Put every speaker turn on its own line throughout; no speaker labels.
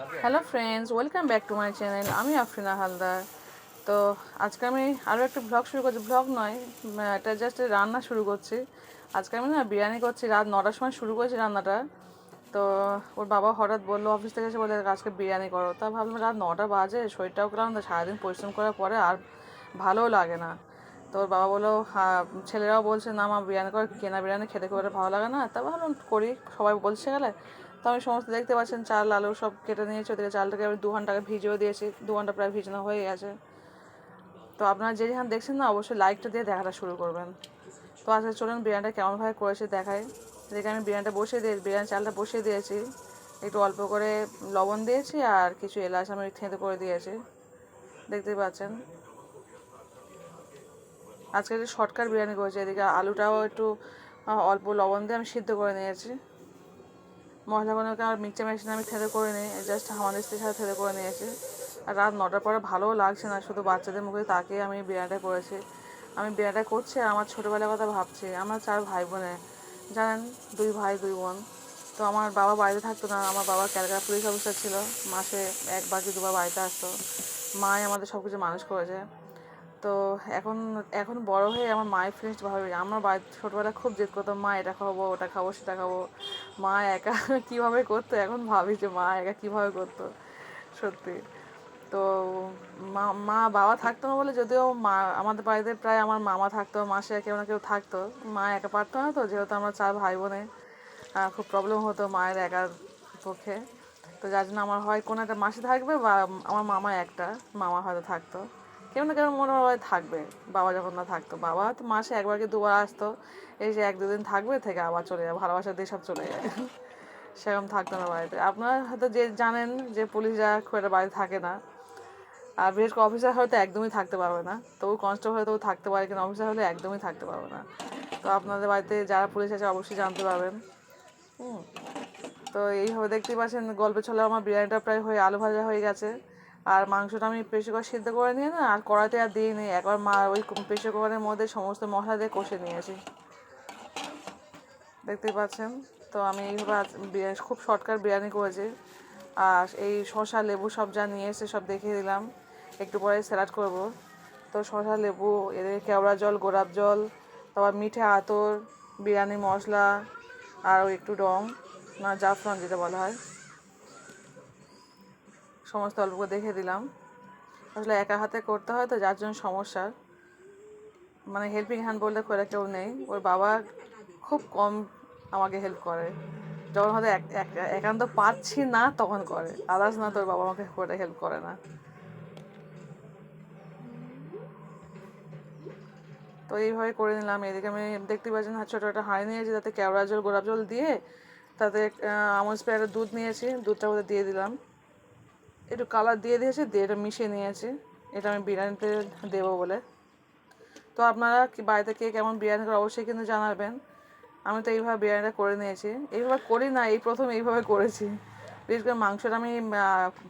Hello friends welcome back to my channel আমি আফরিনা হালদার। তো আজকে আমি আরও একটা ব্লগ শুরু করছি। ব্লগ নয় এটা জাস্ট রান্না শুরু করছি। আজকে আমি না বিরিয়ানি করছি। রাত নটার সময় শুরু করেছি রান্নাটা। তো ওর বাবা হঠাৎ বলল অফিস থেকে এসে বলে, আজকে বিরিয়ানি করো। তা ভাবলাম রাত নটা বাজে, শরীরটাও ক্লান্ত সারাদিন পরিশ্রম করার পরে আর ভালোও লাগে না। তো ওর বাবা বলল ছেলেরাও বলছে, না মা, বিরিয়ানি করে, কেনা বিরিয়ানি খেতে খুব একটা ভালো লাগে না। তা ভাবলাম করি, সবাই বলছে গেলে। তো আমি সমস্ত দেখতে পাচ্ছেন চাল, আলু সব কেটে নিয়েছি। ওদিকে চালটাকে আমি দু ঘন্টাকে ভিজিয়েও দিয়েছি। দু ঘণ্টা প্রায় ভিজানো হয়ে গেছে। তো আপনারা যে যেখানে দেখছেন না, অবশ্যই লাইকটা দিয়ে দেখাটা শুরু করবেন। তো আজকে চলুন বিরিয়ানিটা কেমনভাবে করেছে দেখাই। এদিকে আমি বিরিয়ানিটা বসিয়ে দিয়ে, বিরিয়ানি চালটা বসিয়ে দিয়েছি। একটু অল্প করে লবণ দিয়েছি আর কিছু এলাচ আমি থেঁতে করে দিয়েছি। দেখতেই পাচ্ছেন। আজকে একটু শর্টকাট বিরিয়ানি করেছি। এদিকে আলুটাও একটু অল্প লবণ দিয়ে আমি সিদ্ধ করে নিয়েছি। মশলাগুলোকে আর মিক্সচার মেশিনে আমি থেদে করে নিই জাস্ট আমাদের সাথে থেদে করে নিয়েছি। আর রাত নটার পরে ভালোও লাগছে না, শুধু বাচ্চাদের মুখে তাকিয়ে আমি বিরিয়ানিটা করেছি। আমি বিরিয়ানিটা করছি আর আমার ছোটোবেলার কথা ভাবছি। আমার চার ভাই বোনে, জানেন? দুই ভাই, দুই বোন। তো আমার বাবা বাড়িতে থাকতো না, আমার বাবা ক্যালকাটা পুলিশ অফিসার ছিল। মাসে এক বাকি দুবার বাড়িতে আসতো। মাই আমাদের সব কিছু মানুষ করেছে। তো এখন এখন বড় হয়ে আমার মায়ের ফিলিংস ভাবে আমার ছোটোবেলা খুব জেদ করতো মা, এটা খাব, ওটা খাব, সেটা খাব। মা একা কীভাবে করতো? এখন ভাবি যে মা একা কীভাবে করতো? সত্যি। তো মা মা বাবা থাকতো না বলে যদিও মা, আমাদের বাড়িতে প্রায় আমার মামা থাকতো, মাসে কেউ না কেউ থাকতো। মা একা পারতো না তো, যেহেতু আমরা চার ভাই বোনে খুব প্রবলেম হতো মায়ের একার পক্ষে। তো যার জন্য আমার হয়, কোনো একটা মাসে থাকবে বা আমার মামা একটা, মামা হয়তো থাকতো। কেউ না কেউ মনে হয় থাকবে। বাবা যখন না থাকতো, বাবা তো মাসে একবার কি দুবার আসতো যে এক দুদিন থাকবে থেকে আবার চলে যায় ভালোবাসা দিয়ে সব চলে যায়। সেরকম থাকতো না বাড়িতে। আপনারা হয়তো যে জানেন যে পুলিশরা খুব একটা বাড়িতে থাকে না। আর বিশেষ করে অফিসার হয়তো একদমই থাকতে পারবে না। তবু কনস্টেবল হয়তো থাকতে পারে কিন্তু অফিসার হলে একদমই থাকতে পারবে না। তো আপনাদের বাড়িতে যারা পুলিশ আছে অবশ্যই জানতে পারবেন। হুম। তো এইভাবে দেখতেই পাচ্ছেন, গল্পে ছলে আমার বিরিয়ানিটা প্রায় হয়ে, আলু ভাজা হয়ে গেছে। আর মাংসটা আমি প্রেশার কুকার সিদ্ধ করে নিয়ে না, আর কড়াইতে আর দিইনি একবার মা ওই প্রেশার কুকারের মধ্যে সমস্ত মশলা দিয়ে কষে নিয়েছি। দেখতেই পাচ্ছেন? তো আমি এইভাবে খুব শর্টকাট বিরিয়ানি করেছি। আর এই শসা, লেবু সব যা নিয়ে এসে সব দেখিয়ে দিলাম। একটু পরে স্যালাড করব। তো শসা, লেবু, এদিকে কেওড়া জল, গোলাপ জল, তারপর মিঠে আতর, বিরিয়ানি মশলা, আর একটু রং, না জাফরান যেটা বলা হয়। সমস্ত অল্প দেখে দিলাম। আসলে একা হাতে করতে হয় তো, যার জন্য সমস্যা। মানে হেল্পিং হ্যান্ড বলতে করে কেউ নেই। ওর বাবা খুব কম আমাকে হেল্প করে। যখন হয়তো এক- এক- একান্ত পারছি না, তখন করে। আদার্স না, তোর বাবা আমাকে করে হেল্প করে না। তো এইভাবে করে নিলাম। এদিকে আমি দেখতে পাচ্ছেন ছোটো একটা হাঁড়ি নিয়েছি, তাতে কেওড়া জল, গোলাপ জল দিয়ে তাতে আমল স্প্রে দুধ নিয়েছি। দুধটা ওদের দিয়ে দিলাম। একটু কালার দিয়ে দিয়েছি দিয়ে এটা মিশিয়ে নিয়েছি। এটা আমি বিরিয়ানিতে দেবো বলে। তো আপনারা কি বাড়িতে কে কেমন বিরিয়ানি করে অবশ্যই কিন্তু জানাবেন। আমি তো এইভাবে বিরিয়ানিটা করে নিয়েছি। এইভাবে করি না, এই প্রথম এইভাবে করেছি। বিশেষ করে মাংসটা আমি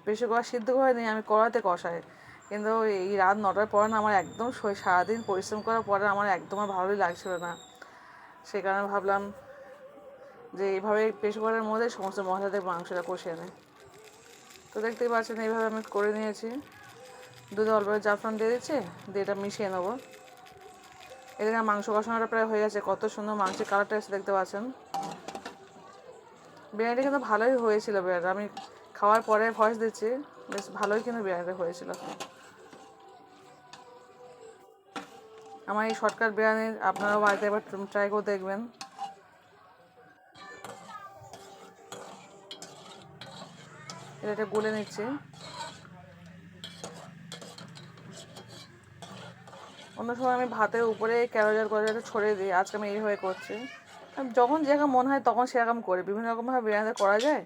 বেশি করে সিদ্ধ করে নিই আমি কড়াতে কষাই। কিন্তু এই রাত নটার পরে না আমার একদম সারাদিন পরিশ্রম করার পরে আমার একদম আর ভালোই লাগছিল না। সেই কারণে ভাবলাম যে এইভাবে প্রেশার কুকারের মধ্যে সমস্ত মশলা দিয়ে মাংসটা কষিয়ে নেয় তো দেখতেই পাচ্ছেন, এইভাবে আমি করে নিয়েছি। দুধে অল্প জাফরান দিয়ে দিচ্ছি, দিয়ে এটা মিশিয়ে নেব। এদিকে মাংস কষানোটা প্রায় হয়ে গেছে, কত সুন্দর মাংসের কালারটা এসে দেখতে পাচ্ছেন। বিরিয়ানিটা কিন্তু ভালোই হয়েছিল বিরিয়ানি আমি খাওয়ার পরে ভয়েস দিচ্ছি, বেশ ভালোই কিন্তু বিরিয়ানিটা হয়েছিল। আমার এই শর্টকাট বিরিয়ানি আপনারাও বাড়িতে এবার ট্রাই করে দেখবেন। এটা গুলে নিচ্ছি। অন্য সময় আমি ভাতের উপরে ক্যারোজার করে ছড়িয়ে দিই, আজকে আমি এইভাবে করছি। যখন যেরকম মনে হয় তখন সেরকম করি, বিভিন্ন রকমভাবে বিরিয়ানিতে করা যায়।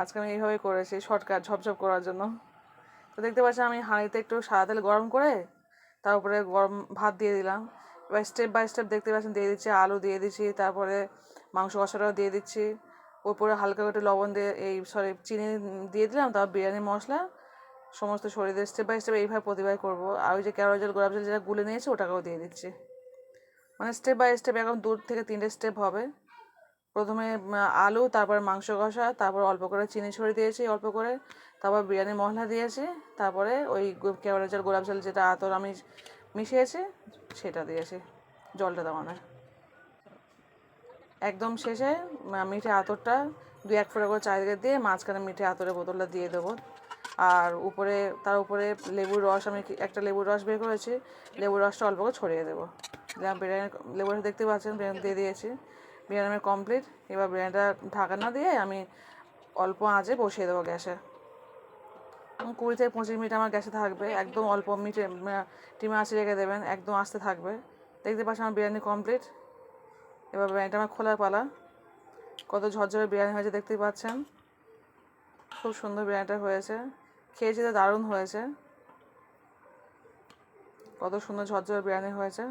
আজকে আমি এইভাবে করেছি, শর্টকাট, ঝপঝপ করার জন্য। তো দেখতে পাচ্ছি আমি হাঁড়িতে একটু সাদা তেল গরম করে তার উপরে গরম ভাত দিয়ে দিলাম। এবার স্টেপ বাই স্টেপ দেখতে পাচ্ছেন দিয়ে দিচ্ছি আলু দিয়ে দিচ্ছি, তারপরে মাংস কষাটাও দিয়ে দিচ্ছি। উপরে হালকা করে একটু লবণ দিয়ে এই সরি চিনি দিয়ে দিলাম, তারপর বিরিয়ানি মশলা, সমস্ত শরীরে স্টেপ বাই স্টেপ এইভাবে প্রতিবার করব। আর ওই যে কেওড়া জল, গোলাপ জল যেটা গুলে নিয়েছি, ওটাকেও দিয়ে দিচ্ছি। মানে স্টেপ বাই স্টেপ এখন দূর থেকে তিনটে স্টেপ হবে। প্রথমে আলু, তারপরে মাংস কষা, তারপর অল্প করে চিনি ছড়িয়ে দিয়েছি, অল্প করে। তারপর বিরিয়ানি মশলা দিয়েছি, তারপরে ওই কেওড়া জল, গোলাপ জল যেটা আতর আমি মিশিয়েছি, সেটা দিয়েছি, জলটা নয় একদম শেষে মিঠে আতরটা দু এক ফোঁটা করে চারিদিকে দিয়ে মাঝখানে মিঠে আতরের বোতলটা দিয়ে দেবো। আর উপরে, তার উপরে লেবুর রস, আমি একটা লেবুর রস বের করেছি, লেবুর রসটা অল্প করে ছড়িয়ে দেবো। বিরিয়ানি লেবুর রস দেখতে পাচ্ছেন, বিরিয়ানি দিয়ে দিয়েছি। বিরিয়ানি কমপ্লিট এবার বিরিয়ানিটা ঢাকা না দিয়ে আমি অল্প আঁচে বসিয়ে দেবো গ্যাসে। কুড়ি থেকে পঁচিশ মিনিট আমার গ্যাসে থাকবে। একদম অল্প মিটে টিমে আঁচে রেখে দেবেন, একদম আস্তে থাকবে। দেখতে পাচ্ছেন আমার বিরিয়ানি কমপ্লিট এবার বিরিয়ানিটা আমার খোলার পালা। কত ঝরঝরে বিরিয়ানি হয়েছে, দেখতেই পাচ্ছেন। খুব সুন্দর বিরিয়ানিটা হয়েছে। খেয়েছি তো দারুণ হয়েছে। কত সুন্দর ঝরঝরে বিরিয়ানি হয়েছে।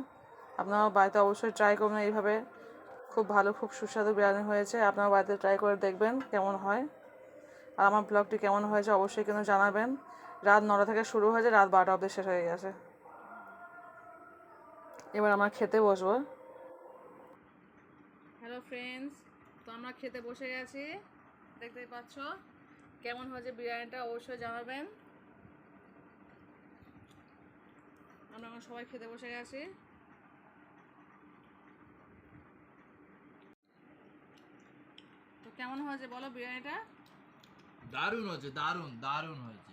আপনারা বাড়িতে অবশ্যই ট্রাই করবেন এইভাবে। খুব ভালো, খুব সুস্বাদু বিরিয়ানি হয়েছে। আপনারা বাড়িতে ট্রাই করে দেখবেন কেমন হয়। আর আমার ব্লগটি কেমন হয়েছে অবশ্যই কিন্তু জানাবেন। রাত নটা থেকে শুরু হয়েছে, রাত বারোটা অবধি শেষ হয়ে গেছে। এবার আমরা খেতে বসবো। হ্যালো ফ্রেন্ডস তো আমরা খেতে বসে গেছি। দেখতেই পাচ্ছ কেমন হয়েছে বিরিয়ানিটা অবশ্যই জানাবেন। আমরা এখন সবাই খেতে বসে গেছি। তো কেমন হয়েছে বলো বিরিয়ানিটা?
দারুণ হয়েছে দারুণ দারুণ হয়েছে।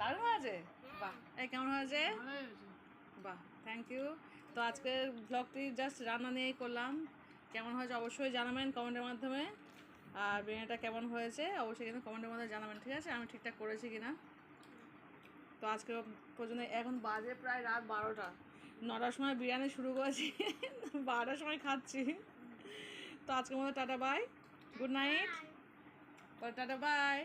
দারুণ হয়েছে? বাহ। এই কেমন হয়েছে? বাহ থ্যাংক ইউ তো আজকের ব্লগটি জাস্ট রান্না নিয়েই করলাম। কেমন হয়েছে অবশ্যই জানাবেন কমেন্টের মাধ্যমে। আর বিরিয়ানিটা কেমন হয়েছে অবশ্যই কিন্তু কমেন্টের মাধ্যমে জানাবেন ঠিক আছে? আমি ঠিকঠাক করেছি কিনা? তো আজকে পর্যন্ত এখন বাজে প্রায় রাত বারোটা। নটার সময় বিরিয়ানি শুরু করেছি বারোটার সময় খাচ্ছি। তো আজকের মধ্যে tata bye. Good night. Tata bye.